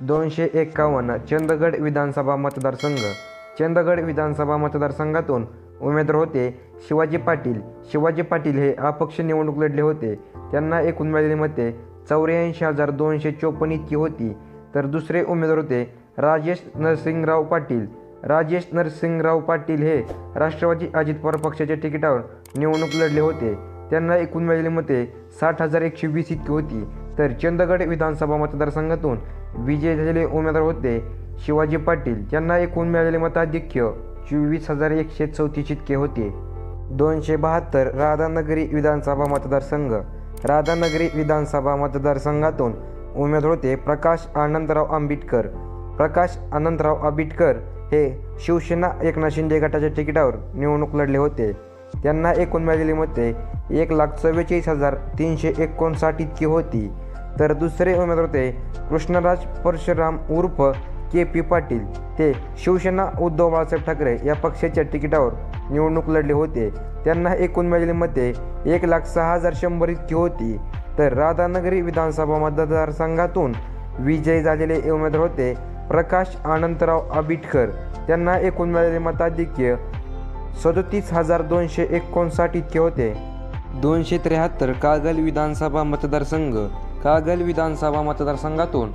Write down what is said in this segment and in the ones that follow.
दोनशे एक्कावन्न चंदगड विधानसभा मतदारसंघ. चंदगड विधानसभा मतदारसंघातून उमेदवार होते शिवाजी पाटील. शिवाजी पाटील हे अपक्ष निवडणूक लढले होते. त्यांना एकूण मिळालेली मते चौऱ्याऐंशी हजार दोनशे चोपन्न इतकी होती. तर दुसरे उमेदवार होते राजेश नरसिंगराव पाटील. राजेश नरसिंगराव पाटील हे राष्ट्रवादी अजित पवार पक्षाच्या तिकिटावर निवडणूक लढले होते. त्यांना एकूण मिळालेली मते साठ हजार एकशे वीस इतकी होती. तर चंदगड विधानसभा मतदारसंघातून विजय झालेले उमेदवार होते. शिवाजी पाटील यांना एकूण मिळालेले मताधिक्य चोवीस हजार एकशे चौतीस इतके होते. दोनशे बहात्तर राधानगरी विधानसभा मतदारसंघ. राधानगरी विधानसभा मतदारसंघातून उमेदवार होते प्रकाश आनंदराव आंबेडकर प्रकाश आनंदराव आंबेडकर हे शिवसेना एकनाथ शिंदे गटाच्या तिकिटावर निवडणूक लढले होते. त्यांना एकूण मिळालेली मते एक लाख चव्वेचाळीस हजार तीनशे एकोणसाठ इतकी होती. तर दुसरे उमेदवार होते कृष्णराज परशुराम उर्फ के पी पाटील. ते शिवसेना उद्धव बाळासाहेब ठाकरे या पक्षाच्या तिकिटावर निवडणूक लढले होते. त्यांना एकूण मिळालेली मते एक लाख सहा हजार शंभर इतकी होती. तर राधानगरी विधानसभा मतदारसंघातून विजयी झालेले उमेदवार होते प्रकाश आनंदराव आबिटकर. त्यांना एकूण मिळालेले मताधिक्य सदोतीस हजार दोनशे एकोणसाठ इतके होते. दोनशे त्र्याहत्तर कागल विधानसभा मतदारसंघ कागल विधानसभा मतदारसंघातून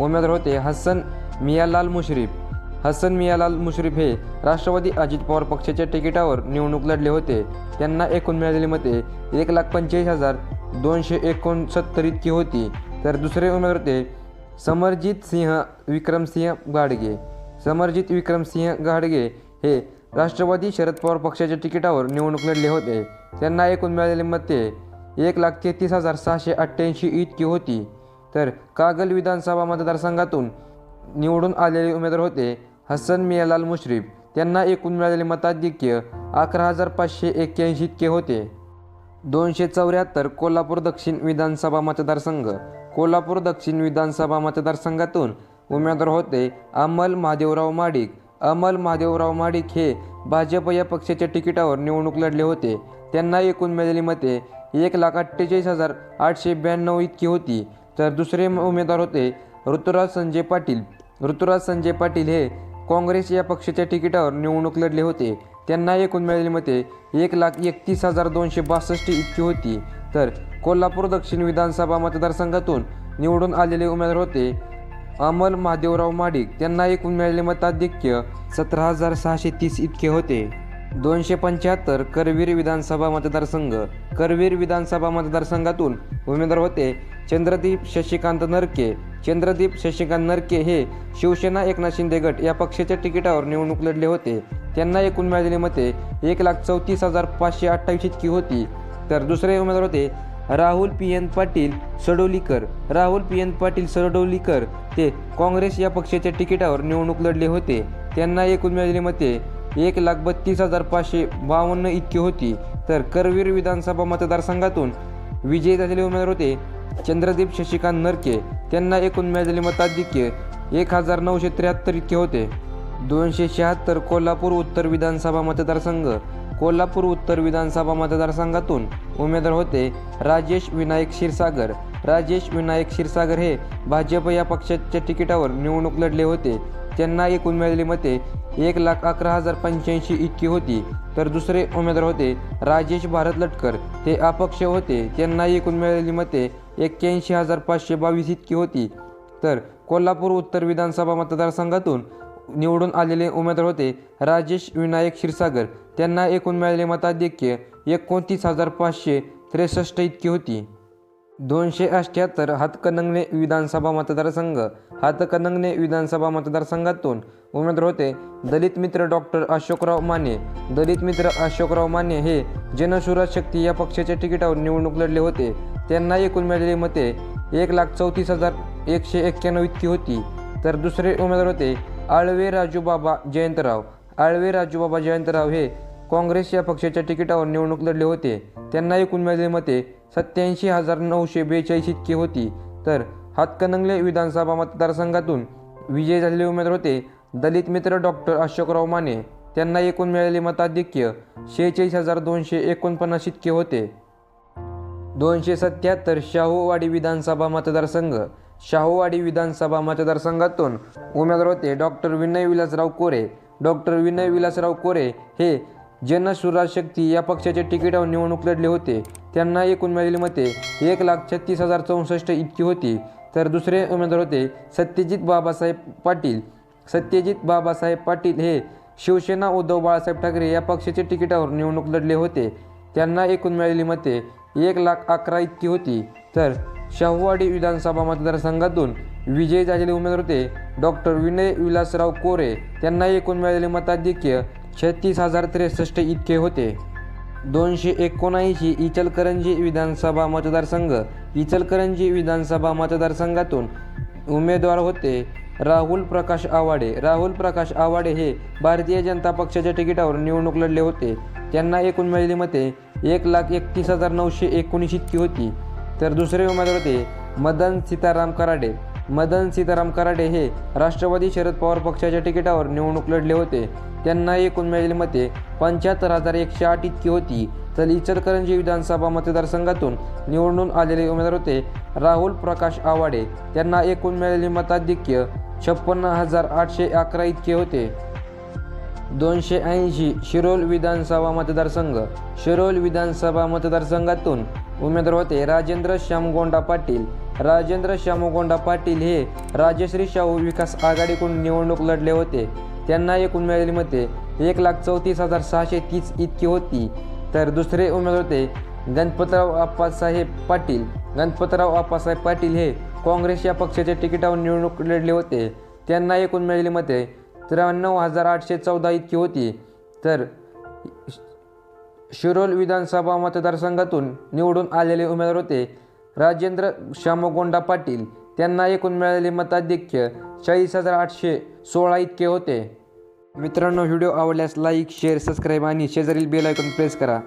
उमेदवार होते हसन मियालाल मुश्रीफ. हसन मियालाल मुश्रीफ हे राष्ट्रवादी अजित पवार पक्षाच्या तिकिटावर निवडणूक लढले होते. त्यांना एकूण मिळालेली मते एक लाख पंचेचाळीस हजार दोनशे एकोणसत्तर इतकी होती. तर दुसरे उमेदवार होते समरजित सिंह विक्रमसिंह गाडगे. समरजित विक्रमसिंह गाडगे हे राष्ट्रवादी शरद पवार पक्षाच्या तिकिटावर निवडणूक लढले होते. त्यांना एकूण मिळालेले मते एक लाख तेहतीस हजार सहाशे अठ्ठ्याऐंशी इतकी होती. तर कागल विधानसभा मतदारसंघातून निवडून आलेले उमेदवार होते हसन मियालाल मुश्रीफ. त्यांना एकूण मिळालेले मताधिक्य अकरा हजार पाचशे एक्क्याऐंशी इतके होते. दोनशे चौऱ्याहत्तर कोल्हापूर दक्षिण विधानसभा मतदारसंघ. कोल्हापूर दक्षिण विधानसभा मतदारसंघातून उमेदवार होते अमल महादेवराव माडिक. अमल महादेवराव माडिक हे भाजप या पक्षाच्या तिकिटावर निवडणूक लढले होते. त्यांना एकूण मिळालेली मते एक लाख अठ्ठेचाळीस हजार आठशे ब्याण्णव इतकी होती. तर दुसरे उमेदवार होते ऋतुराज संजय पाटील. ऋतुराज संजय पाटील हे काँग्रेस या पक्षाच्या तिकिटावर निवडणूक लढले होते. त्यांना एकूण मिळालेली मते एक लाख एकतीस हजार दोनशे बासष्ट इतकी होती. तर कोल्हापूर दक्षिण विधानसभा मतदारसंघातून निवडून आलेले उमेदवार होते अमल महादेवराव माडिक. त्यांना एकूण मिळालेले मताधिक्य सतरा हजार सहाशे तीस इतके होते. दोनशे पंच्याहत्तर करवीर विधानसभा मतदारसंघ करवीर विधानसभा मतदारसंघातून उमेदवार होते. चंद्रदीप शशिकांत नरके. चंद्रदीप शशिकांत नरके हे शिवसेना एकनाथ शिंदे गट या पक्षाच्या तिकिटावर निवडणूक लढले होते. त्यांना एकूण मिळालेली मते एक लाख चौतीस हजार पाचशे अठ्ठावीस इतकी होती. तर दुसरे उमेदवार होते Rahul P N Patil Sadolikar. Rahul P N Patil Sadolikar ते काँग्रेस या पक्षाच्या तिकिटावर निवडणूक लढले होते. त्यांना एकूण मिळालेली मते एक लाख बत्तीस हजार पाचशे बावन्न इतकी होती. तर करवीर विधानसभा मतदारसंघातून विजयी झालेले उमेदवार होते चंद्रदीप शशिकांत नरके. त्यांना एकूण मिळालेले मताधिक्य एक हजार नऊशे त्र्याहत्तर इतके होते. दोनशे शहात्तर कोल्हापूर उत्तर विधानसभा मतदारसंघ. कोल्हापूर उत्तर विधानसभा मतदारसंघातून उमेदवार होते राजेश विनायक क्षीरसागर. राजेश विनायक क्षीरसागर हे भाजप या पक्षाच्या तिकिटावर निवडणूक लढले होते. त्यांना एकूण मिळालेली मते एक लाख अकरा हजार पंच्याऐंशी इतकी होती तर दुसरे उमेदवार होते राजेश भारत लटकर. ते अपक्ष होते त्यांना एकूण मिळालेली मते एक्क्याऐंशी हजार पाचशे बावीस इतकी होती. तर कोल्हापूर उत्तर विधानसभा मतदारसंघातून निवडून आलेले उमेदवार होते राजेश विनायक क्षीरसागर. त्यांना एकूण मिळालेले मताधिक्य एकोणतीस हजार पाचशे त्रेसष्ट इतकी होती. दोनशे अठ्ठ्याहत्तर हातकणंगणे विधानसभा मतदारसंघ हातकणंगणे विधानसभा मतदारसंघातून उमेदवार होते दलित मित्र डॉक्टर अशोकराव माने. दलित मित्र अशोकराव माने हे जनसुराज शक्ती या पक्षाच्या तिकिटावर निवडणूक लढले होते. त्यांना एकूण मिळालेली मते एक लाख चौतीस हजार एकशे एक्क्याण्णव इतकी होती. तर दुसरे उमेदवार होते आळवे राजूबाबा जयंतराव. आळवे राजूबाबा जयंतराव हे काँग्रेस या पक्षाच्या तिकिटावर निवडणूक लढले होते. त्यांना एकूण मिळालेली मते सत्याऐंशी हजार नऊशे बेचाळीस इतकी होती. तर हातकणंगले विधानसभा मतदारसंघातून विजय झालेले उमेदवार होते दलित मित्र डॉक्टर अशोकराव माने. त्यांना एकूण मिळालेले मताधिक्य शेहेचाळीस हजार दोनशे एकोणपन्नास इतके होते. दोनशे सत्याहत्तर शाहूवाडी विधानसभा मतदारसंघ शाहूवाडी विधानसभा मतदारसंघातून उमेदवार होते डॉक्टर विनय विलासराव कोरे. डॉक्टर विनय विलासराव कोरे हे जनसुराज शक्ती या पक्षाच्या तिकिटावर निवडणूक लढले होते. त्यांना एकूण मिळालेली मते एक लाख छत्तीस हजार चौसष्ट इतकी होती. तर दुसरे उमेदवार होते सत्यजित बाबासाहेब पाटील. सत्यजित बाबासाहेब पाटील हे शिवसेना उद्धव बाळासाहेब ठाकरे या पक्षाच्या तिकिटावर निवडणूक लढले होते. त्यांना एकूण मिळालेली मते एक लाख अकरा इतकी होती. तर शाहूवाडी विधानसभा मतदारसंघातून विजयी झालेले उमेदवार होते डॉक्टर विनय विलासराव कोरे. त्यांना एकूण मिळालेले मताधिक्य छत्तीस हजार त्रेसष्ट इतके होते. दोनशे एकोणऐंशी इचलकरंजी विधानसभा मतदारसंघ. इचलकरंजी विधानसभा मतदारसंघातून उमेदवार होते राहुल प्रकाश आवाडे. राहुल प्रकाश आवाडे हे भारतीय जनता पक्षाच्या तिकिटावर निवडणूक लढले होते. त्यांना एकूण मिळालेली मते एक लाख एकतीस हजार नऊशे एकोणीस इतकी होती. तर दुसरे उमेदवार होते मदन सीताराम कराडे. मदन सीताराम कराडे हे राष्ट्रवादी शरद पवार पक्षाच्या तिकिटावर निवडणूक लढले होते. त्यांना एकूण मिळालेली मते पंच्याहत्तर हजार एकशे आठ इतकी होती. तर इचलकरंजी विधानसभा मतदारसंघातून निवडून आलेले उमेदवार होते राहुल प्रकाश आवाडे. त्यांना एकूण मिळालेले मताधिक्य छप्पन्न हजार आठशे अकरा इतके होते. दोनशे ऐंशी शिरोल विधानसभा मतदारसंघ. शिरोल विधानसभा मतदारसंघातून उमेदवार होते राजेंद्र श्यामगोंडा पाटील. राजेंद्र श्यामगोंडा पाटील हे राजश्री शाहू विकास आघाडीकडून निवडणूक लढले होते. त्यांना एकूण मिळालेली मते एक लाख चौतीस हजार सहाशे तीस इतकी होती. तर दुसरे उमेदवार होते गणपतराव आप्पासाहेब पाटील. गणपतराव आप्पासाहेब पाटील हे काँग्रेस या पक्षाच्या तिकिटावर निवडणूक लढले होते. त्यांना एकूण मिळालेली मते त्र्याण्णव हजार आठशे चौदा इतकी होती. तर शिरोल विधानसभा मतदारसंघातून निवडून आलेले उमेदवार होते राजेंद्र श्यामगोंडा पाटील त्यांना एकूण मिळालेले मताधिक्य चाळीस हजार आठशे सोळा इतके होते. मित्रांनो व्हिडिओ आवडल्यास लाईक शेअर सबस्क्राईब आणि शेजारील बेल आयकॉन प्रेस करा.